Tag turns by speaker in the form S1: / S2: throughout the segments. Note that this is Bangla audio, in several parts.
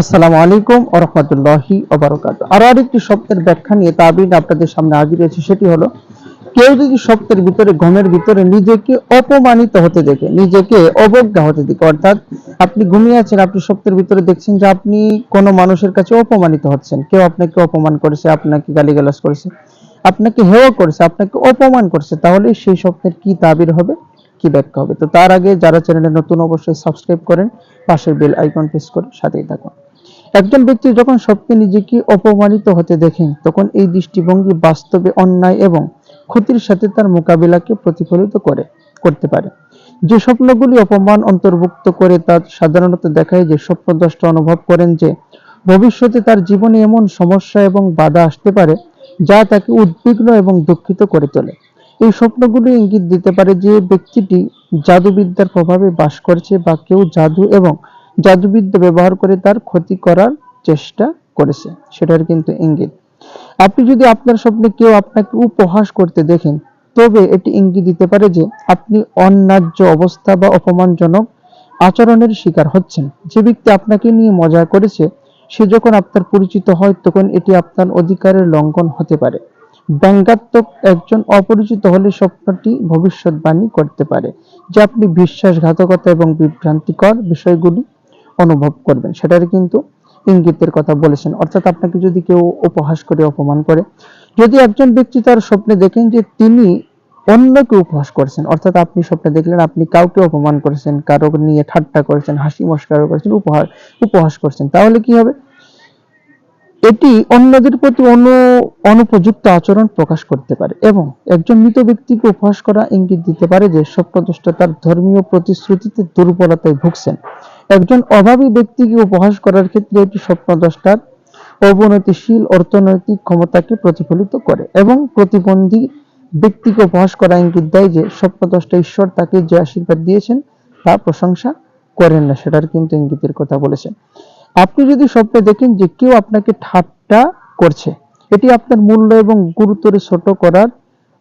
S1: আসসালামু আলাইকুম ও রহমতুল্লাহি ওবারকাত আরও আরেকটি শব্দের ব্যাখ্যা নিয়ে তাবিন আপনাদের সামনে হাজির হয়েছে, সেটি হলো, কেউ যদি শব্দের ভিতরে, ঘুমের ভিতরে নিজেকে অপমানিত হতে দেখে, নিজেকে অবজ্ঞা হতে দেখে, অর্থাৎ আপনি ঘুমিয়ে আছেন, আপনি স্বপ্নের ভিতরে দেখছেন যে আপনি কোনো মানুষের কাছে অপমানিত হচ্ছেন, কেউ আপনাকে অপমান করেছে, আপনাকে গালিগালাজ করেছে, আপনাকে হেয় করেছে, আপনাকে অপমান করছে, তাহলে সেই স্বপ্নের কি তাবির হবে, কি ব্যাখ্যা হবে? তো তার আগে যারা চ্যানেলে নতুন, অবশ্যই সাবস্ক্রাইব করেন, পাশের বেল আইকন প্রেস করে সাথেই থাকুন। একজন ব্যক্তি যখন স্বপ্নে নিজেকে অপমানিত হতে দেখেন, তখন এই দৃষ্টিভঙ্গি বাস্তবে অন্যায় এবং ক্ষতির সাথে তার মোকাবিলাকে প্রতিফলিত করে, করতে পারে। যে স্বপ্নগুলি অপমান অন্তর্ভুক্ত করে, তা সাধারণত দেখায় যে স্বপ্নদ্রষ্টা অনুভব করেন যে ভবিষ্যতে তার জীবনে এমন সমস্যা এবং বাধা আসতে পারে, যা তাকে উদ্বিগ্ন এবং দুঃখিত করে তোলে। এই স্বপ্নগুলি ইঙ্গিত দিতে পারে যে ব্যক্তিটি জাদুবিদ্যার প্রভাবে বাস করছে বা কেউ জাদু এবং জাদুবিদ্যা ব্যবহার করে তার ক্ষতি করার চেষ্টা করেছে। সেটার কিন্তু ইঙ্গিত। আপনি যদি আপনার স্বপ্নে কেউ আপনাকে উপহাস করতে দেখেন, তবে এটি ইঙ্গিত দিতে পারে যে আপনি অন্যায্য অবস্থা বা অপমানজনক আচরণের শিকার হচ্ছেন। যে ব্যক্তি আপনাকে নিয়ে মজা করেছে, সে যখন আপনার পরিচিত হয়, তখন এটি আপনার অধিকারের লঙ্ঘন হতে পারে। ব্যঙ্গাত্মক একজন অপরিচিত হলে স্বপ্নটি ভবিষ্যৎবাণী করতে পারে, যে আপনি বিশ্বাসঘাতকতা এবং বিভ্রান্তিকর বিষয়গুলি অনুভব করবেন। সেটার কিন্তু ইঙ্গিতের কথা বলেছেন। অর্থাৎ আপনাকে যদি কেউ উপহাস করে, অপমান করে, যদি একজন ব্যক্তি তার স্বপ্নে দেখেন যে তিনি অন্যকে উপহাস করছেন, অর্থাৎ আপনি স্বপ্নে দেখলেন, আপনি কাউকে অপমান করেছেন, কারও নিয়ে ঠাট্টা করেছেন, হাসি মস্কার করেছেন, উপহার, উপহাস করছেন, তাহলে কি হবে? এটি অন্যদের প্রতি অনু, অনুপযুক্ত আচরণ প্রকাশ করতে পারে এবং একজন মৃত ব্যক্তিকে উপহাস করা ইঙ্গিত দিতে পারে যে স্বপ্নদ্রষ্টা তার ধর্মীয় প্রতিশ্রুতিতে দুর্বলতায় ভুগছেন। একজন অভাবী ব্যক্তিকে উপহাস করার ক্ষেত্রে এটি স্বপ্নদ্রষ্টার অবনতিশীল অর্থনৈতিক ক্ষমতাকে প্রতিফলিত করে এবং প্রতিবন্ধী ব্যক্তিকে উপহাস করা ইঙ্গিত দেয় যে স্বপ্নদ্রষ্টা ঈশ্বর তাকে যে আশীর্বাদ দিয়েছেন তা প্রশংসা করেন না, সেটার কিন্তু ইঙ্গিতের কথা বলেছেন। আপনি যদি স্বপ্নে দেখেন যে কেউ আপনাকে ঠাট্টা করছে, এটি আপনার মূল্য এবং গুরুত্বরে ছোট করার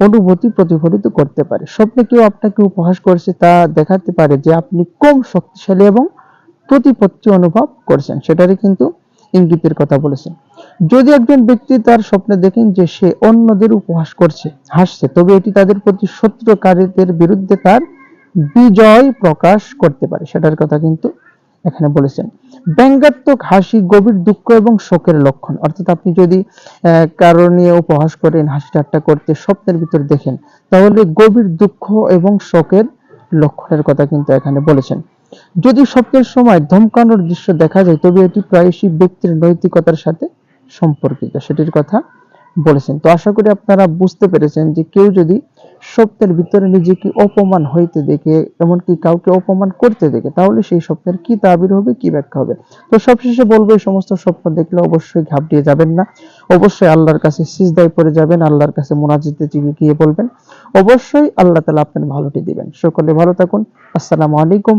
S1: অনুভূতি প্রতিফলিত করতে পারে। স্বপ্নে কেউ আপনাকে উপহাস করছে তা দেখাতে পারে যে আপনি কম শক্তিশালী এবং প্রতিপত্তি অনুভব করছেন। সেটারই কিন্তু ইঙ্গিতের কথা বলেছেন। যদি একজন ব্যক্তি তার স্বপ্নে দেখেন যে সে অন্যদের উপহাস করছে, হাসছে, তবে এটি তাদের প্রতি শত্রুকারীদের বিরুদ্ধে তার বিজয় প্রকাশ করতে পারে। সেটার কথা কিন্তু এখানে বলেছেন। ব্যঙ্গাত্মক হাসি গভীর দুঃখ এবং শোকের লক্ষণ। অর্থাৎ আপনি যদি কারও নিয়ে উপহাস করেন, হাসি ঠাট্টা করতে স্বপ্নের ভিতর দেখেন, তাহলে গভীর দুঃখ এবং শোকের লক্ষণের কথা কিন্তু এখানে বলেছেন। যদি স্বপ্নের সময় ধমকানোর দৃশ্য দেখা যায়, তবে এটি প্রায়শই ব্যক্তির নৈতিকতার সাথে সম্পর্কিত, সেটির কথা বলেছেন। তো আশা করি আপনারা বুঝতে পেরেছেন যে কেউ যদি স্বপ্নের ভিতরে নিজেকে অপমান হইতে দেখে, এমনকি কাউকে অপমান করতে দেখে, তাহলে সেই স্বপ্নের কি তাবির হবে, কি ব্যাখ্যা হবে? তো সবশেষে বলব, এই সমস্ত স্বপ্ন দেখলে অবশ্যই ঘাবড়িয়ে যাবেন না। অবশ্যই আল্লাহর কাছে সিজদায় পড়ে যাবেন, আল্লাহর কাছে মোনাজিতে গিয়ে বলবেন। অবশ্যই আল্লাহ তালা আপনার ভালোটি দিবেন। সকলে ভালো থাকুন। আসসালামু আলাইকুম।